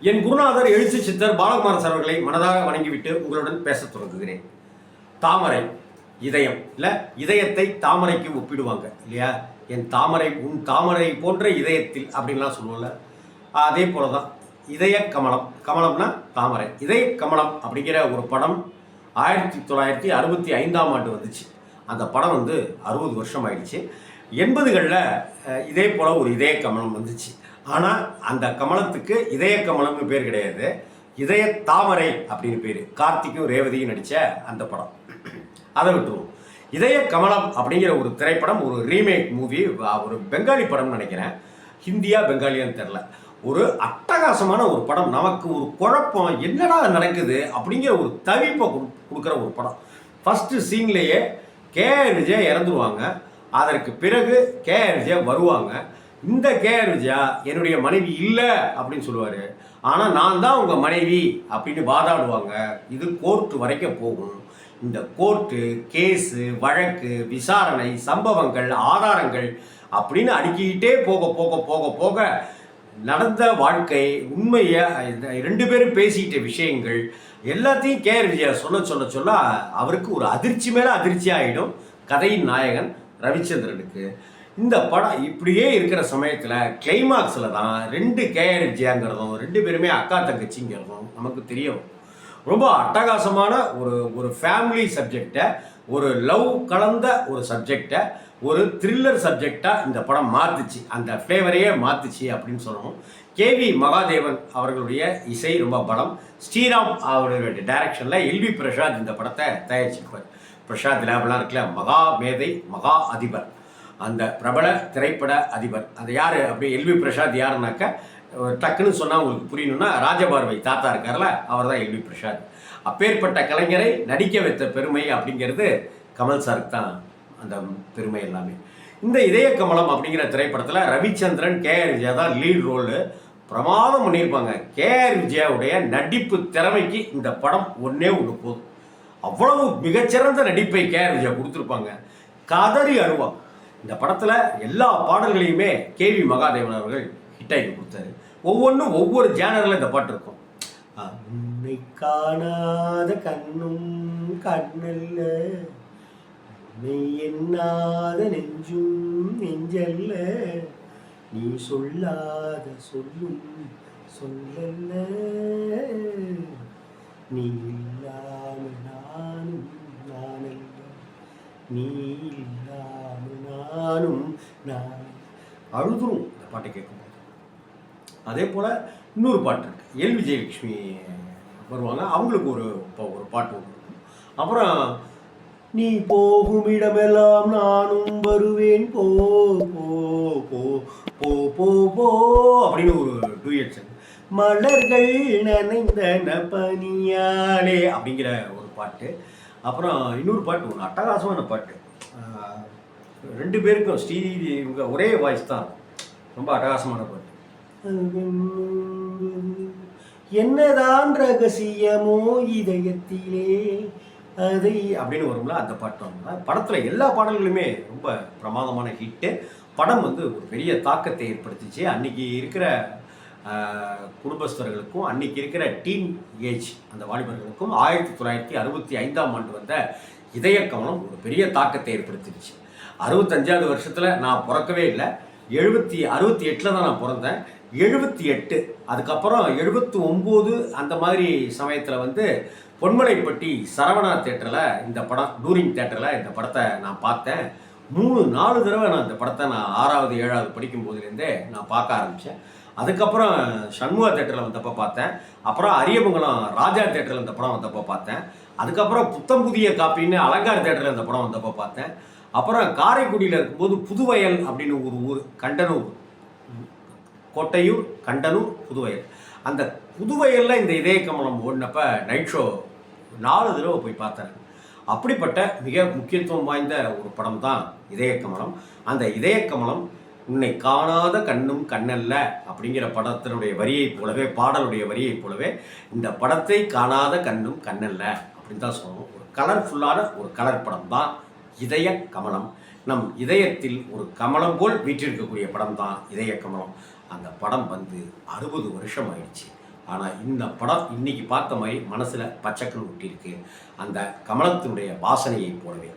என் குருநாதர் எழுத்து சித்தர் பாலகுமாரன் சார் அவர்களை மனதாக வணங்கிவிட்டு உங்களுடன் பேசத் தொடங்குகிறேன். தாமரை இதயம் இல்லை இதயத்தை தாமரைக்கு ஒப்பிடுவாங்க இல்லையா? என் தாமரை உன் தாமரை போன்ற இதயத்தில் அப்படின்லாம் சொல்லுவோம்ல. அதே போல தான் இதய கமலம். கமலம்னா தாமரை. இதய கமலம் அப்படிங்கிற ஒரு படம் ஆயிரத்தி தொள்ளாயிரத்தி அறுபத்தி ஐந்தாம் ஆண்டு வந்துச்சு. அந்த படம் வந்து அறுபது வருஷம் ஆயிடுச்சு. எண்பதுகளில் இதே போல் ஒரு இதய கமலம் வந்துச்சு. ஆனால் அந்த கமலத்துக்கு இதய கமலம்னு பேர் கிடையாது. இதய தாமரை அப்படின்னு பேர். கார்த்திக்கும் ரேவதியும் நடித்த அந்த படம். அதை விட்டுருவோம். இதய கமலம் அப்படிங்கிற ஒரு திரைப்படம் ஒரு ரீமேக் மூவி ஒரு பெங்காலி படம்னு நினைக்கிறேன். ஹிந்தியா பெங்காலியான்னு தெரில ஒரு அட்டகாசமான ஒரு படம். நமக்கு ஒரு குழப்பம் என்னடா நடக்குது அப்படிங்கிற ஒரு தவிப்பை கொடு- கொடுக்குற ஒரு படம். ஃபஸ்ட்டு சீன்லேயே கேஆர் விஜய் இறந்துருவாங்க. அதற்கு பிறகு கே விஜய் வருவாங்க. இந்த கேஆர் விஜயா என்னுடைய மனைவி இல்லை அப்படின்னு சொல்லுவார். ஆனால் நான் தான் உங்கள் மனைவி அப்படின்னு வாதாடுவாங்க. இது கோர்ட்டு வரைக்கும் போகும். இந்த கோர்ட்டு கேஸு வழக்கு விசாரணை சம்பவங்கள் ஆதாரங்கள் அப்படின்னு அடுக்கிக்கிட்டே போக போக போக போக நடந்த வாழ்க்கை உண்மையை இந்த ரெண்டு பேரும் பேசிக்கிட்ட விஷயங்கள் எல்லாத்தையும் கேஆர் விஜயா சொல்ல சொல்ல சொல்ல அவருக்கு ஒரு அதிர்ச்சி மேலே அதிர்ச்சி ஆகிடும் கதையின் நாயகன் ரவிச்சந்திரனுக்கு. இந்த படம் இப்படியே இருக்கிற சமயத்தில் கிளைமாக்ஸில் தான் ரெண்டு கேஆர் விஜயாங்கிறதும் ரெண்டு பேருமே அக்கா தங்கச்சிங்கிறதும் நமக்கு தெரிய வரும் ரொம்ப அட்டகாசமான ஒரு ஒரு ஃபேமிலி சப்ஜெக்டை ஒரு லவ் கலந்த ஒரு சப்ஜெக்டை ஒரு த்ரில்லர் சப்ஜெக்டாக இந்த படம் மாற்றுச்சு அந்த ஃப்ளேவரையே மாற்றுச்சு அப்படின்னு சொல்லணும். கேவி மகாதேவன் அவர்களுடைய இசை ரொம்ப பலம். ஸ்ரீராம் அவருடைய டைரக்ஷனில் எல்வி பிரசாத் இந்த படத்தை தயாரிச்சிருப்பார். பிரசாத் லேபெல்லாம் இருக்கல மகா மேதை மகா அதிபர். அந்த பிரபல திரைப்பட அதிபர். அந்த யார்? அப்படி எல்வி பிரசாத் யாருனாக்க டக்குன்னு சொன்னால் உங்களுக்கு புரியணும்னா ராஜபார்வை தாத்தா இருக்கார்ல அவர் தான் எல்வி பிரசாத். அப்பேற்பட்ட கலைஞரை நடிக்க வைத்த பெருமை அப்படிங்கிறது கமல் சாருக்கு தான் அந்த பெருமை எல்லாமே. இந்த இதய கமலம் அப்படிங்கிற திரைப்படத்தில் ரவிச்சந்திரன் கேஆர் விஜயா தான் லீட் ரோலு பிரமாதம் பண்ணியிருப்பாங்க. கேஆர் விஜயாவுடைய நடிப்பு திறமைக்கு இந்த படம் ஒன்றே ஒன்று போதும். அவ்வளவு மிகச்சிறந்த நடிப்பை கேஆர் விஜயா கொடுத்துருப்பாங்க. கதறி அருவா இந்த படத்தில் எல்லா பாடல்களையுமே கேவி மகாதேவன் அவர்கள் ஹிட்டாகி கொடுத்தாரு. ஒவ்வொன்றும் ஒவ்வொரு ஜேனரில் இந்த பாட்டு இருக்கும். உன்னை காணாத கண்ணும் கண்ணல்ல உன்னை எண்ணாத நெஞ்சும் நெஞ்சல்ல நீ சொல்லாத சொல்லும் சொல்லல்ல. நீ இல்லாத நானும் நானல்ல. நீ இல்லாம நானும் நான். அழுதுரும் இந்த பாட்டை கேட்கும்போது. அதே போல் இன்னொரு பாட்டு இருக்கு. எல் விஜயலட்சுமி வருவாங்க. அவங்களுக்கு ஒரு இப்போ ஒரு பாட்டு ஒன்று இருக்கும். அப்புறம் நீ போகும் இடமெல்லாம் நானும் வருவேன். போ போ போ போ போ போ அப்படின்னு ஒரு டூயட் மலர்கள் நனைந்தன பனியாலே அப்படிங்கிற ஒரு பாட்டு. அப்புறம் இன்னொரு பாட்டு ஒன்று அட்டகாசமான பாட்டு. ரெண்டு பேருக்கும் ஸ்ரீதேவி இவங்க ஒரே வாய்ஸ் தான். ரொம்ப அட்டகாசமான பாட்டு. என்னதான் ரகசியமோ இதயத்திலே அதை அப்படின்னு வரும்ல அந்த பாட்டு படத்தில் எல்லா பாடல்களுமே ரொம்ப பிரமாதமான ஹிட்டு படம் வந்து ஒரு பெரிய தாக்கத்தை ஏற்படுத்திச்சு. அன்னைக்கு இருக்கிற குடும்பஸ்தர்களுக்கும் அன்னைக்கு இருக்கிற டீன் ஏஜ் அந்த வாலிபர்களுக்கும் ஆயிரத்தி தொள்ளாயிரத்தி அறுபத்தி ஐந்தாம் ஆண்டு வந்த இதய கவனம் ஒரு பெரிய தாக்கத்தை ஏற்படுத்திடுச்சு. அறுபத்தஞ்சாவது வருஷத்தில் நான் பிறக்கவே இல்லை. எழுபத்தி அறுபத்தி எட்டில் தான் நான் பிறந்தேன். எழுபத்தி எட்டு அதுக்கப்புறம் எழுபத்தி ஒம்பது அந்த மாதிரி சமயத்தில் வந்து பொன்மலைப்பட்டி சரவணா தேட்டரில் இந்த படம் டூரிங் தேட்டரில் இந்த படத்தை நான் பார்த்தேன். மூணு நாலு தடவை நான் இந்த படத்தை நான் ஆறாவது ஏழாவது படிக்கும் போதுலேருந்தே நான் பார்க்க ஆரம்பித்தேன் அதுக்கப்புறம் சண்முகா தேட்டரில் வந்தப்போ பார்த்தேன். அப்புறம் அரியமங்கலம் ராஜா தேட்டரில் இந்த படம் வந்தப்போ பார்த்தேன். அதுக்கப்புறம் புத்தம் புதிய காப்பின்னு அலங்கார் தேட்டரில் இந்த படம் வந்தப்போ பார்த்தேன். அப்புறம் காரைக்குடியில் இருக்கும்போது புதுவயல் அப்படின்னு ஒரு ஊர் கண்டனூர் கோட்டையூர் கண்டனூர் புதுவயல். அந்த புதுவயலில் இந்த இதய கமலம் ஓடினப்ப நைட் ஷோ நாலு தடவை போய் பார்த்தேன். அப்படிப்பட்ட மிக முக்கியத்துவம் வாய்ந்த ஒரு படம் தான் இதய கமலம் அந்த இதய கமலம் உன்னை காணாத கண்ணும் கண்ணல்ல அப்படிங்கிற படத்தினுடைய வரியைப் போலவே பாடலுடைய வரியைப் போலவே இந்த படத்தை காணாத கண்ணும் கண்ணல்ல அப்படின்னு தான் சொல்லணும். ஒரு கலர்ஃபுல்லான ஒரு கலர் படம் தான் இதய கமலம். நம் இதயத்தில் ஒரு கமலம் போல் வீற்றிருக்கக்கூடிய படம் தான் இதய கமலம். அந்த படம் வந்து அறுபது வருஷம் ஆயிடுச்சு. ஆனால் இந்த படம் இன்னைக்கு பார்த்த மாதிரி மனசில் பச்சைக்கல் ஒட்டியிருக்கு. அந்த கமலத்தினுடைய வாசனையை போலவே.